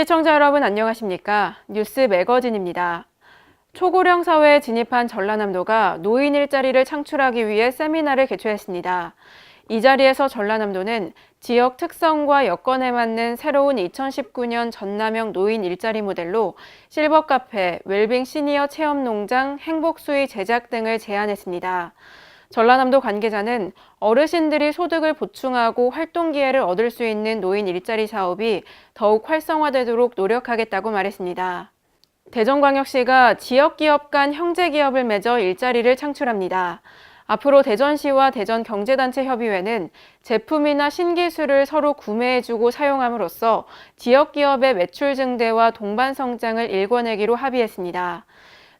시청자 여러분 안녕하십니까? 뉴스 매거진입니다. 초고령 사회에 진입한 전라남도가 노인 일자리를 창출하기 위해 세미나를 개최했습니다. 이 자리에서 전라남도는 지역 특성과 여건에 맞는 새로운 2019년 전남형 노인 일자리 모델로 실버 카페, 웰빙 시니어 체험 농장, 행복 수의 제작 등을 제안했습니다. 전라남도 관계자는 어르신들이 소득을 보충하고 활동 기회를 얻을 수 있는 노인 일자리 사업이 더욱 활성화되도록 노력하겠다고 말했습니다. 대전광역시가 지역기업 간 형제기업을 맺어 일자리를 창출합니다. 앞으로 대전시와 대전경제단체협의회는 제품이나 신기술을 서로 구매해주고 사용함으로써 지역기업의 매출 증대와 동반 성장을 일궈내기로 합의했습니다.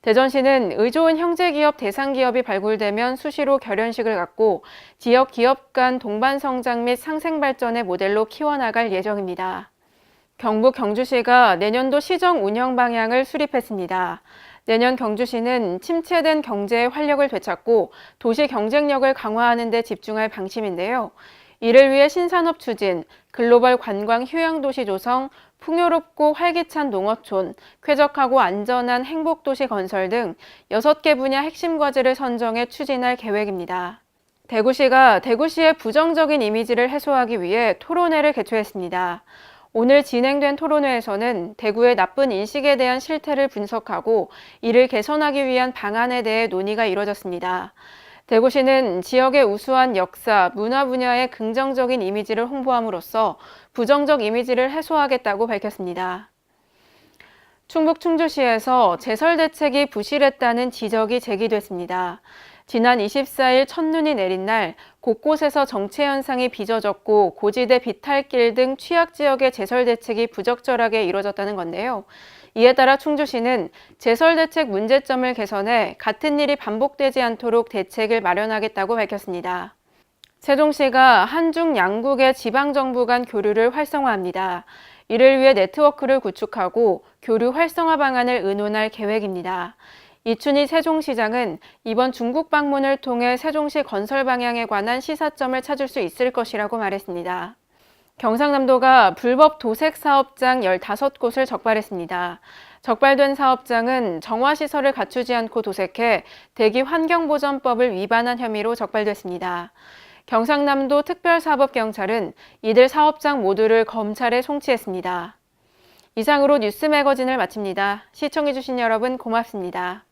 대전시는 의좋은 형제 기업 대상 기업이 발굴되면 수시로 결연식을 갖고 지역 기업 간 동반 성장 및 상생 발전의 모델로 키워나갈 예정입니다. 경북 경주시가 내년도 시정 운영 방향을 수립했습니다. 내년 경주시는 침체된 경제의 활력을 되찾고 도시 경쟁력을 강화하는 데 집중할 방침인데요. 이를 위해 신산업 추진, 글로벌 관광 휴양 도시 조성, 풍요롭고 활기찬 농어촌, 쾌적하고 안전한 행복도시 건설 등 6개 분야 핵심 과제를 선정해 추진할 계획입니다. 대구시가 대구시의 부정적인 이미지를 해소하기 위해 토론회를 개최했습니다. 오늘 진행된 토론회에서는 대구의 나쁜 인식에 대한 실태를 분석하고 이를 개선하기 위한 방안에 대해 논의가 이뤄졌습니다. 대구시는 지역의 우수한 역사, 문화 분야의 긍정적인 이미지를 홍보함으로써 부정적 이미지를 해소하겠다고 밝혔습니다. 충북 충주시에서 제설 대책이 부실했다는 지적이 제기됐습니다. 지난 24일 첫눈이 내린 날 곳곳에서 정체 현상이 빚어졌고 고지대 비탈길 등 취약 지역의 제설 대책이 부적절하게 이뤄졌다는 건데요. 이에 따라 충주시는 제설 대책 문제점을 개선해 같은 일이 반복되지 않도록 대책을 마련하겠다고 밝혔습니다. 세종시가 한중 양국의 지방정부 간 교류를 활성화합니다. 이를 위해 네트워크를 구축하고 교류 활성화 방안을 의논할 계획입니다. 이춘희 세종시장은 이번 중국 방문을 통해 세종시 건설 방향에 관한 시사점을 찾을 수 있을 것이라고 말했습니다. 경상남도가 불법 도색 사업장 15곳을 적발했습니다. 적발된 사업장은 정화시설을 갖추지 않고 도색해 대기 환경보전법을 위반한 혐의로 적발됐습니다. 경상남도 특별사법경찰은 이들 사업장 모두를 검찰에 송치했습니다. 이상으로 뉴스 매거진을 마칩니다. 시청해주신 여러분 고맙습니다.